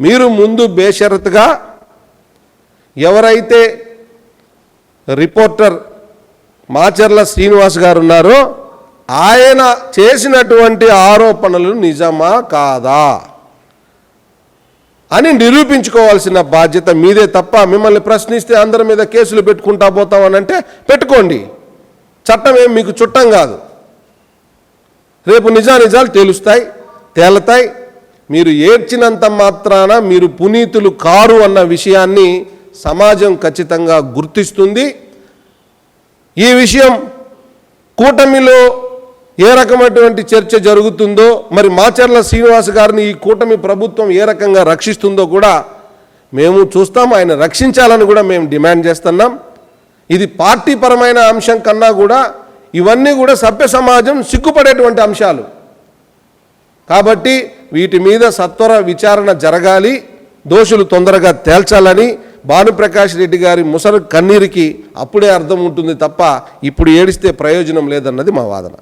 మీరు ముందు బేషరత్గా ఎవరైతే రిపోర్టర్ మాచర్ల శ్రీనివాస్ గారు ఉన్నారో ఆయన చేసినటువంటి ఆరోపణలు నిజమా కాదా అని నిరూపించుకోవాల్సిన బాధ్యత మీదే తప్ప మిమ్మల్ని ప్రశ్నిస్తే అందరి మీద కేసులు పెట్టుకుంటా పోతామనంటే పెట్టుకోండి. చట్టం ఏం మీకు చుట్టం కాదు. రేపు నిజానిజాలు తేలుస్తాయి తేలతాయి. మీరు ఏడ్చినంత మాత్రాన మీరు పునీతులు కారు అన్న విషయాన్ని సమాజం ఖచ్చితంగా గుర్తిస్తుంది. ఈ విషయం కూటమిలో ఏ రకమైనటువంటి చర్చ జరుగుతుందో మరి మాచర్ల శ్రీనివాస్ గారిని ఈ కూటమి ప్రభుత్వం ఏ రకంగా రక్షిస్తుందో కూడా మేము చూస్తాం. ఆయన రక్షించాలని కూడా మేము డిమాండ్ చేస్తున్నాం. ఇది పార్టీ పరమైన అంశం కన్నా కూడా ఇవన్నీ కూడా సభ్య సమాజం సిగ్గుపడేటువంటి అంశాలు. కాబట్టి వీటి మీద సత్వర విచారణ జరగాలి దోషులు తొందరగా తేల్చాలని భానుప్రకాష్ రెడ్డి గారి ముసరు కన్నీరికి అప్పుడే అర్థం ఉంటుంది తప్ప ఇప్పుడు ఏడిస్తే ప్రయోజనం లేదన్నది మా వాదన.